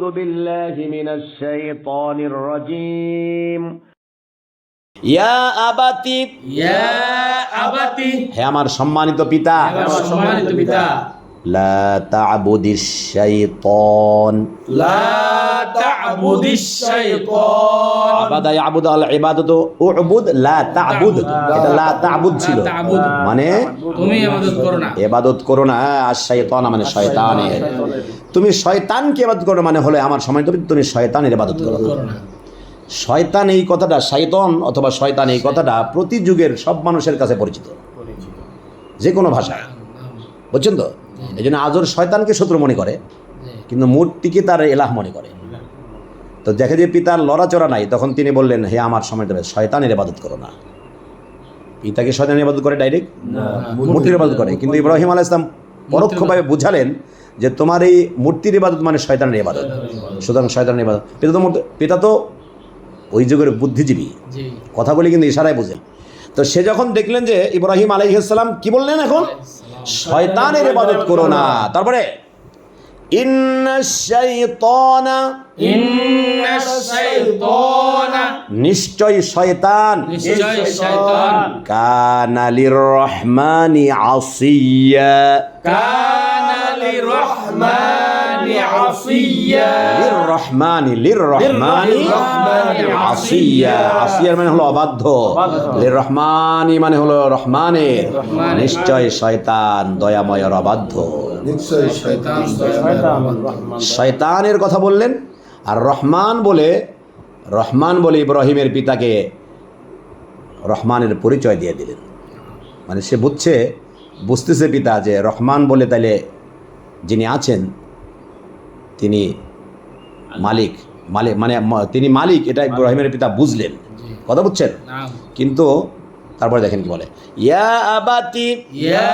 أعوذ بالله من الشيطان الرجيم يا أبتي ইয়া আবাতি হে আমার সম্মানিত পিতা আমার সম্মানিত পিতা লা তা'বুদিশ শাইতান। লা তা'বুদিশ শাইতান। আবাদা ইয়াবুদ আল ইবাদাতু উবুদ লা তা'বুদ। এটা লা তা'বুদ ছিল। মানে তুমি ইবাদত করো না। ইবাদত করো না আর শয়তান মানে শয়তানের। তুমি শয়তানকে ইবাদত করো মানে হলো আমার সময়। তুমি তুমি শয়তানের ইবাদত করো। করো না। শয়তান এই কথাটা শয়তন অথবা শয়তান এই কথাটা প্রতি যুগের সব মানুষের কাছে পরিচিত। যে কোনো ভাষা বুঝছেন তো? এই জন্য আজর শয়তানকে শত্রু মনে করে কিন্তু মূর্তিকে তার এলাহ মনে করে। তো দেখে যে পিতার লড়াচড়া নাই তখন তিনি বললেন হে আমার সময় দেবে শয়তানের ইবাদত করো না। পিতাকে শয়তানের ইবাদত করে ডাইরেক্ট মূর্তির ইবাদত করে। কিন্তু ইব্রাহিম আলাহ ইসলাম পরোক্ষভাবে বুঝালেন যে তোমার এই মূর্তির ইবাদত মানে শয়তানের ইবাদত। সুতরাং শয়তানের ইবাদত। পিতা তো পিতা তো ওই যুগের বুদ্ধিজীবী। কথাগুলি কিন্তু ইশারায় বুঝেন। তো সে যখন দেখলেন যে ইব্রাহিম আলাইহিসসালাম কি বললেন এখন? শয়তানের ইবাদত করো না। তারপরে নিশ্চয় শয়তান শয়তান আসিয়া। আসিয়া লিররহমানি মানে মানে রহমানের নিশ্চয় শয়তান অবাধ্য শয়তানের কথা বললেন আর রহমান বলে রহমান বলে ইব্রাহিমের পিতাকে রহমানের পরিচয় দিয়ে দিলেন মানে সে বুঝছে বুঝতেছে পিতা যে রহমান বলে তাইলে যিনি আছেন তিনি মালিক মালিক মানে তিনি মালিক এটা ইব্রাহিমের পিতা বুঝলেন। কথা বুঝছেন? কিন্তু তারপরে দেখেন কি বলে ইয়া আবাতি ইয়া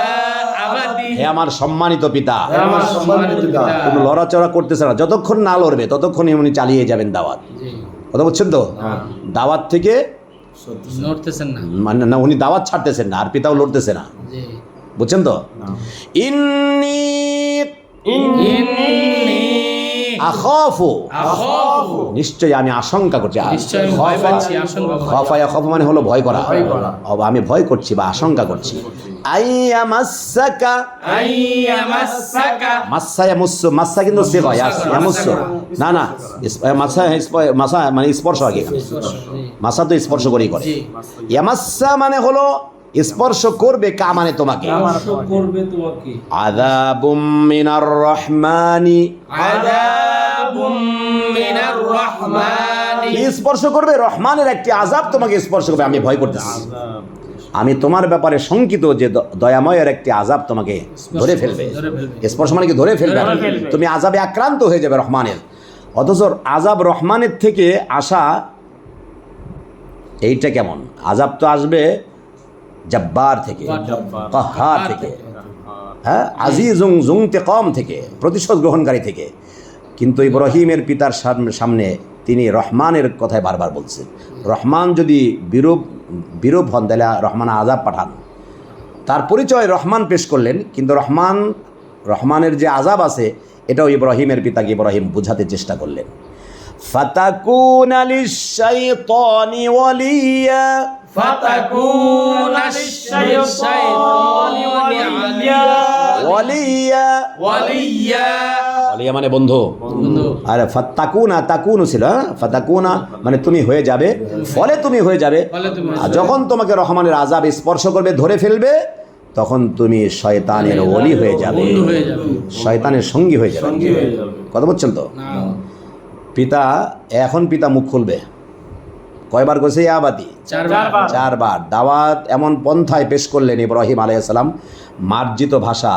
আবাদি হে আমার সম্মানিত পিতা আমার সম্মানিত পিতা কোনো লড়াচড়া করতেছে না যতক্ষণ না লড়বে ততক্ষণই উনি চালিয়ে যাবেন দাওয়াত। কথা বুঝছেন তো? দাওয়াত থেকে না। মানে না উনি দাওয়াত ছাড়তেছেন না আর পিতাও লড়তেছে না। বুঝছেন তো? ইন্নি ইন্নি আখাফু। আখাফু। নিশ্চয়ই আমি আশঙ্কা করছি। আমি ভয় পাচ্ছি আশঙ্কা খফা খফ মানে হলো ভয় করা। আমি ভয় করছি বা আশঙ্কা করছি। মাসা ইয়ামুসু মাসা কিন্তু সে হয় ইয়ামুসু না না। মাসা মাসা মানে স্পর্শ আগে মাসা তো স্পর্শ করেই করে। ইয়ামাসা মানে হলো স্পর্শ করবে কা মানে তোমাকে করবে তোমাকে। আযাবুম মিনার রহমানি। কি স্পর্শ করবে? রহমানের একটি আযাব তোমাকে স্পর্শ করবে। আমি ভয় করতেছি। আমি তোমার ব্যাপারে শঙ্কিত যে দয়াময়ের একটি আযাব তোমাকে ধরে ফেলবে। স্পর্শ মানে কি? ধরে ফেলবে তুমি আযাবে আক্রান্ত হয়ে যাবে রহমানের। অথচ আযাব রহমানের থেকে আসা এইটা কেমন? আজাব তো আসবে জব্বার থেকে কাহার থেকে। হ্যাঁ? আজিজুং জুংতে কম থেকে প্রতিশোধ গ্রহণকারী থেকে। কিন্তু ইব্রাহিমের পিতার সাম- সামনে তিনি রহমানের কথায় বারবার বলছেন রহমান যদি বিরূপ বিরূপ হন তাহলে রহমান আজাব পাঠান তার পরিচয় রহমান পেশ করলেন কিন্তু রহমান রহমানের যে আজাব আছে এটাও ইব্রাহিমের পিতাকে ইব্রাহিম বুঝাতে চেষ্টা করলেন ফাতাকুন আলিশ শাইতানি ওয়ালিয়া فتكون الشيطان وليا ওয়ালিয়া। ওয়ালিয়া। মানে বন্ধু। আর ফাত্তাকুনা তাকুনু ছিল হ্যাঁ? ফাতাকুনা মানে তুমি হয়ে যাবে। ফলে তুমি হয়ে যাবে। আর যখন তোমাকে রহমানের আজাব স্পর্শ করবে ধরে ফেলবে তখন তুমি শয়তানের অলি হয়ে যাবে। শয়তানের সঙ্গী হয়ে যাবে। কথা বলছেন তো? পিতা এখন পিতা মুখ খুলবে। কয়বার গেছে ইয়াবাদি। চারবার। চারবার। দাওয়াত এমন পন্থায় পেশ করলেন ইব্রাহিম আলাইসালাম সালাম। মার্জিত ভাষা।